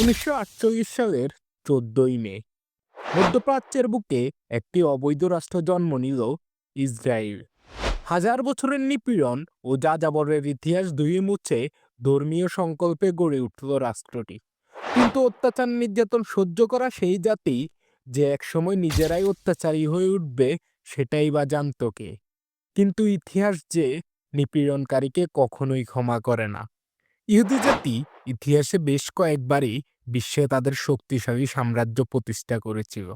উনিশশো আটচল্লিশ সালের চোদ্দই মে, মধ্যপ্রাচ্যের বুকে একটি অবৈধ রাষ্ট্র জন্ম নিল ইসরায়েল। হাজার বছরের নিপীড়ন ও যাযাবরের ইতিহাস ধুয়ে মুছে ধর্মীয় সংকল্পে গড়ে উঠল রাষ্ট্রটি। কিন্তু অত্যাচার নির্যাতন সহ্য করা সেই জাতি যে একসময় নিজেরাই অত্যাচারী হয়ে উঠবে সেটাই বা জানত কে। কিন্তু ইতিহাস যে নিপীড়নকারীকে কখনোই ক্ষমা করে না। ইহুদি জাতি ইতিহাসে বেশ কয়েকবারই বিশ্বে তাদের শক্তিশালী সাম্রাজ্য প্রতিষ্ঠা করেছিল।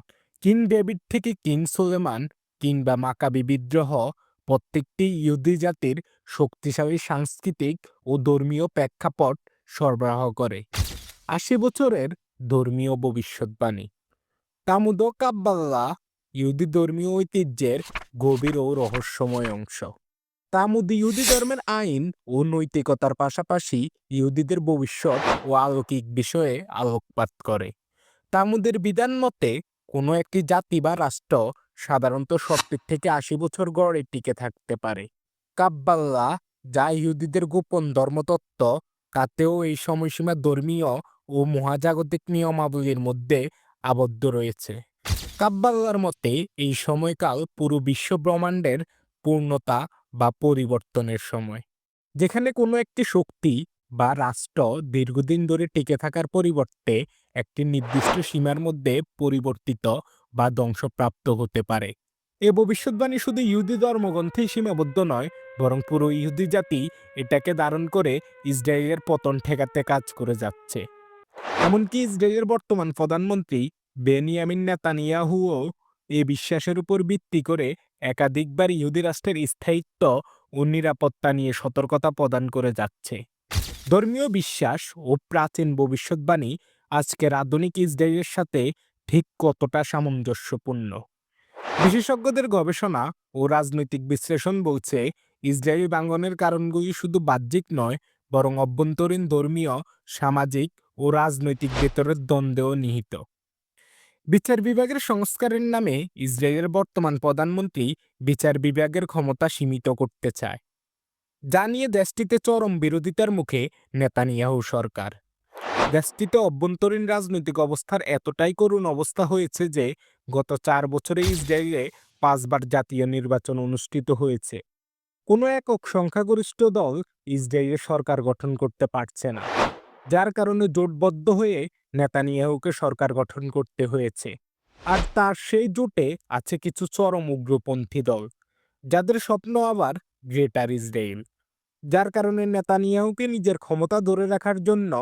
কিং ডেভিড থেকে কিং সোলেমান কিংবা মাকাবি বিদ্রোহ প্রত্যেকটি ইহুদি জাতির শক্তিশালী সাংস্কৃতিক ও ধর্মীয় প্রেক্ষাপট সরবরাহ করে। আশি বছরের ধর্মীয় ভবিষ্যৎবাণী। তামুদ কাব্বাল্লা ইহুদি ধর্মীয় ঐতিহ্যের গভীর ও রহস্যময় অংশ। তামুদ ইহুদি ধর্মের আইন ও নৈতিকতার পাশাপাশি ইহুদিদের ভবিষ্যৎ ও আলৌকিক বিষয়ে আলোকপাত করে। তামুদের বিধান মতে, কোনো একটি জাতি বা রাষ্ট্র সাধারণত সত্তর থেকে আশি বছর গড়ে টিকে থাকতে পারে। কাব্বাল্লা, যা ইহুদিদের গোপন ধর্মতত্ত্ব, তাতেও এই সময়সীমা ধর্মীয় ও মহাজাগতিক নিয়মাবলীর মধ্যে আবদ্ধ রয়েছে। কাব্বাল্লার মতে, এই সময়কাল পুরো বিশ্ব ব্রহ্মাণ্ডের পূর্ণতা বা পরিবর্তনের সময়। যেখানে কোনো একটি শক্তি বা রাষ্ট্র দীর্ঘদিন ধরে টিকে থাকার পরিবর্তে একটি নির্দিষ্ট সীমার মধ্যে পরিবর্তিত বা ধ্বংসপ্রাপ্ত হতে পারে। এ ভবিষ্যৎবাণী শুধু ইহুদি ধর্মগ্রন্থেই সীমাবদ্ধ নয়, বরং পুরো ইহুদি জাতি এটাকে ধারণ করে ইসরায়েলের পতন ঠেকাতে কাজ করে যাচ্ছে। এমনকি ইসরায়েলের বর্তমান প্রধানমন্ত্রী বেনিয়ামিন নেতানিয়াহুও এ বিশ্বাসের উপর ভিত্তি করে একাধিকবার ইহুদি রাষ্ট্রের স্থায়িত্ব ও নিরাপত্তা নিয়ে সতর্কতা প্রদান করে যাচ্ছে। ধর্মীয় বিশ্বাস ও প্রাচীন ভবিষ্যৎবাণী আজকের আধুনিক ইসরায়েলের সাথে ঠিক কতটা সামঞ্জস্যপূর্ণ? বিশেষজ্ঞদের গবেষণা ও রাজনৈতিক বিশ্লেষণ বলছে, ইসরায়েল বাঙ্গনের কারণগুলি শুধু বাহ্যিক নয়, বরং অভ্যন্তরীণ ধর্মীয়, সামাজিক ও রাজনৈতিক ভেতরের দ্বন্দ্বেও নিহিত। বিচার বিভাগের সংস্কারের নামে ইসরায়েলের বর্তমান প্রধানমন্ত্রী বিচার বিভাগের ক্ষমতা সীমিত করতে চায়। যা নিয়ে দেশটিতে চরম বিরোধিতার মুখে নেতানিয়াহু সরকার। দেশটিতে অভ্যন্তরীণ রাজনৈতিক অবস্থার এতটাই করুণ অবস্থা হয়েছে যে, গত চার বছরে ইসরায়েলে পাঁচবার জাতীয় নির্বাচন অনুষ্ঠিত হয়েছে। কোনো একক সংখ্যাগরিষ্ঠ দল ইসরায়েলের সরকার গঠন করতে পারছে না, যার কারণে জোটবদ্ধ হয়ে নেতানিয়াহুকে সরকার গঠন করতে হয়েছে। আর তার সেই জোটে আছে কিছু চরম উগ্রপন্থী দল, যাদের স্বপ্ন আবার গ্রেটার ইসরায়েল। যার কারণে নেতানিয়াহুকে নিজের ক্ষমতা ধরে রাখার জন্য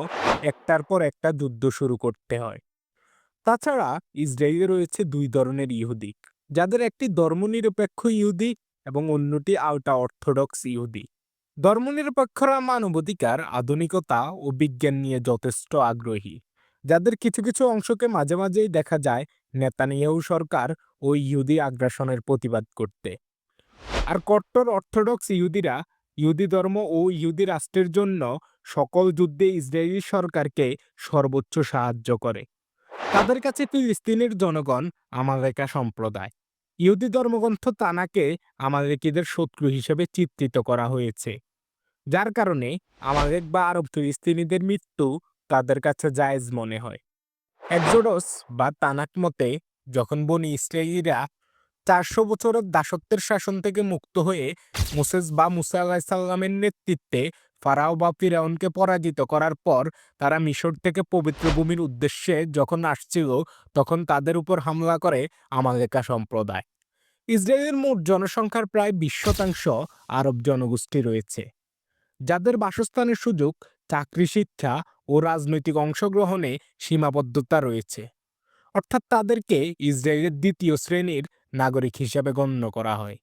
একটার পর একটা যুদ্ধ শুরু করতে হয়। তাছাড়া ইসরায়েলে রয়েছে দুই ধরনের ইহুদি, যাদের একটি ধর্মনিরপেক্ষ ইহুদি এবং অন্যটি আউটা অর্থোডক্স ইহুদি। ধর্মনিরপেক্ষরা মানবাধিকার, আধুনিকতা ও বিজ্ঞান নিয়ে যথেষ্ট আগ্রহী। যাদের কিছু কিছু অংশকে মাঝে মাঝেই দেখা যায় নেতানিয়াহু সরকার ও ইহুদি আগ্রাসনের প্রতিবাদ করতে। আর কট্টর অর্থোডক্স ইহুদিরা ইহুদি ধর্ম ও ইহুদি রাষ্ট্রের জন্য সকল যুদ্ধে ইসরায়েলি সরকারকে সর্বোচ্চ সাহায্য করে। তাদের কাছে ফিলিস্তিনের জনগণ আমালেকা সম্প্রদায়। ইহুদি ধর্মগ্রন্থ তানাকে আমালেকিদের শত্রু হিসেবে চিত্রিত করা হয়েছে। যার কারণে আমালেক বা আরব ফিলিস্তিনিদের মৃত্যু তাদের কাছে জায়েজ মনে হয়। একজোডস বা তানাক মতে, যখন বনি ইসরায়েলিরা চারশো বছরের দাসত্বের শাসন থেকে মুক্ত হয়ে মুসেস বা মুসা আলাহিসাল্লামের নেতৃত্বে ফারাও বা ফিরাউনকে পরাজিত করার পর, তারা মিশর থেকে পবিত্র ভূমির উদ্দেশ্যে যখন আসছিল, তখন তাদের উপর হামলা করে আমালেকা সম্প্রদায়। ইসরায়েলের মোট জনসংখ্যার প্রায় বিশ শতাংশ আরব জনগোষ্ঠী রয়েছে। যাদের বাসস্থানের সুযোগ, চাকরি, শিক্ষা ও রাজনৈতিক অংশগ্রহণে সীমাবদ্ধতা রয়েছে। অর্থাৎ তাদেরকে ইসরায়েলের দ্বিতীয় শ্রেণির নাগরিক হিসেবে গণ্য করা হয়,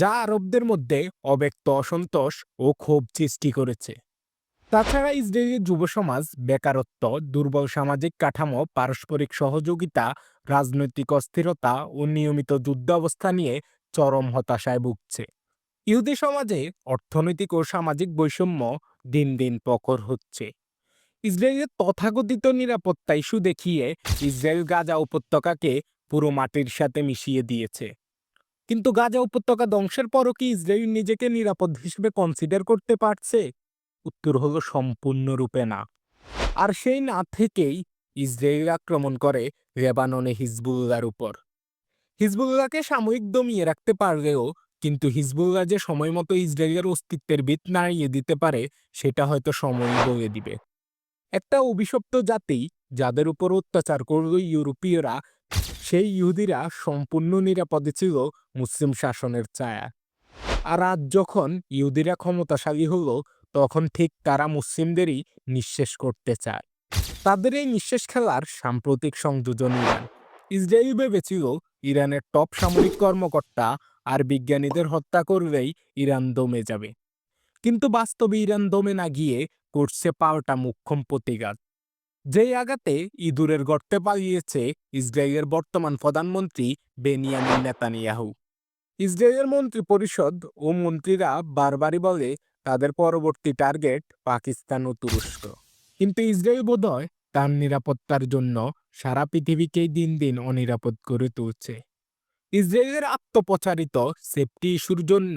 যা আরবদের মধ্যে অব্যক্ত অসন্তোষ ও ক্ষোভ সৃষ্টি করেছে। তাছাড়া ইসরায়েলের যুব সমাজ বেকারত্ব, দুর্বল সামাজিক কাঠামো, পারস্পরিক সহযোগিতা, রাজনৈতিক অস্থিরতা ও নিয়মিত যুদ্ধ অবস্থা নিয়ে চরম হতাশায় ভুগছে। ইহুদি সমাজে অর্থনৈতিক ও সামাজিক বৈষম্য দিন দিন প্রখর হচ্ছে। ইসরায়েলের তথাকথিত নিরাপত্তা ইস্যু দেখিয়ে ইসরায়েল গাজা উপত্যকাকে পুরো মাটির সাথে মিশিয়ে দিয়েছে। কিন্তু গাজা উপত্যকা ধ্বংসের পরও কি ইসরায়েল নিজেকে নিরাপদ হিসেবে কনসিডার করতে পারছে? উত্তর হলো সম্পূর্ণরূপে না। আর সেই না থেকেই ইসরায়েল আক্রমণ করে লেবাননে হিজবুল্লার উপর। হিজবুল্লাহকে সাময়িক দমিয়ে রাখতে পারলেও কিন্তু হিজবুল্লাহ যে সময় মতো ইসরায়েলের অস্তিত্বের ভিত নাড়িয়ে দিতে পারে, সেটা হয়তো সময় বলে দিবে। একটা অভিশপ্ত জাতি যাদের উপর অত্যাচার করল ইউরোপীয়রা, সেই ইহুদিরা সম্পূর্ণ নিরাপদে ছিল মুসলিম শাসনের ছায়া। আর আজ যখন ইহুদিরা ক্ষমতাশালী হলো, তখন ঠিক তারা মুসলিমদেরই নিঃশেষ করতে চায়। তাদের এই নিঃশেষ খেলার সাম্প্রতিক সংযোজন ইরান। ইসরায়েল ভেবেছিল ইরানের টপ সামরিক কর্মকর্তা আর বিজ্ঞানীদের হত্যা করলেই ইরান দমে যাবে। কিন্তু বাস্তবে ইরান দমে না গিয়ে করছে পাল্টা মুখ্যম প্রতিঘাত। যেই আঘাতে ইঁদুরের গর্তে পালিয়েছে ইসরায়েলের বর্তমান প্রধানমন্ত্রী বেনিয়ামিন নেতানিয়াহু। ইসরায়েলের মন্ত্রী পরিষদ ও মন্ত্রীরা বারবারই বলে তাদের পরবর্তী টার্গেট পাকিস্তান ও তুরস্ক। কিন্তু ইসরায়েল বোধহয় তার নিরাপত্তার জন্য সারা পৃথিবীকেই দিন দিন অনিরাপদ করে তুলছে। ইসরায়েলের আত্মপ্রচারিত সেফটি ইস্যুর জন্য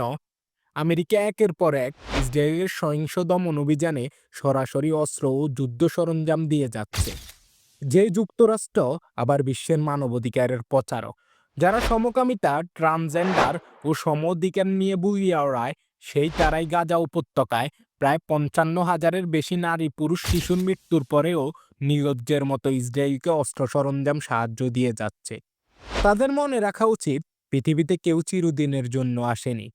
আমেরিকা একের পর এক ইসরায়েলের সহিংস দমন অভিযানে সরাসরি অস্ত্র ও যুদ্ধ সরঞ্জাম দিয়ে যাচ্ছে। যে যুক্তরাষ্ট্র আবার বিশ্বের মানবাধিকারের প্রচারক। যারা সমকামিতা, ট্রান্সজেন্ডার ও সম অধিকার নিয়ে বুলিয়ে ওড়ায়, সেই তারাই গাজা উপত্যকায় প্রায় পঞ্চান্ন হাজারের বেশি নারী, পুরুষ, শিশুর মৃত্যুর পরেও নির্লজ্জের মতো ইসরায়েলকে অস্ত্র সরঞ্জাম সাহায্য দিয়ে যাচ্ছে। তাদের মনে রাখা উচিত, পৃথিবীতে কেউ চিরদিনের জন্য আসেনি।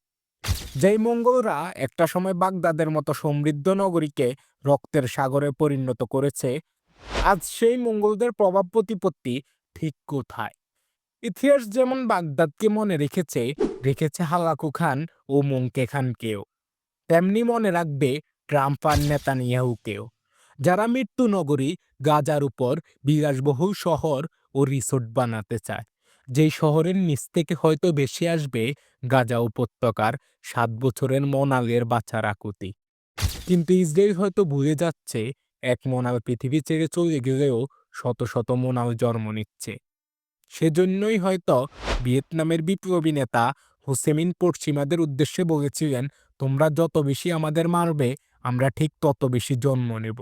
যেই মঙ্গলরা একটা সময় বাগদাদের মতো সমৃদ্ধ নগরীকে রক্তের সাগরে পরিণত করেছে। আজ সেই মঙ্গলদের প্রভাব প্রতিপত্তি ঠিক কোথায়? ইতিহাস যেমন বাগদাদকে মনে রেখেছে রেখেছে হালাকু খান ও মঙ্কে খানকেও। তেমনি মনে রাখবে ট্রাম্প আর নেতানিয়াহুকেও। যারা মৃত্যু নগরী গাজার উপর বিলাসবহুল শহর ও রিসোর্ট বানাতে চায়। যেই শহরের নিচ থেকে হয়তো বেশি আসবে গাজা উপত্যকার সাত বছরের মনালের বাচ্চার আকুতি। কিন্তু ইসরায়েল হয়তো ভুলে যাচ্ছে এক মনাল পৃথিবী ছেড়ে চলে গেলেও শত শত মনাল জন্ম নিচ্ছে। সেজন্যই হয়তো ভিয়েতনামের বিপ্লবী নেতা হোসেমিন পশ্চিমাদের উদ্দেশ্যে বলেছিলেন, তোমরা যত বেশি আমাদের মারবে, আমরা ঠিক তত বেশি জন্ম নেব।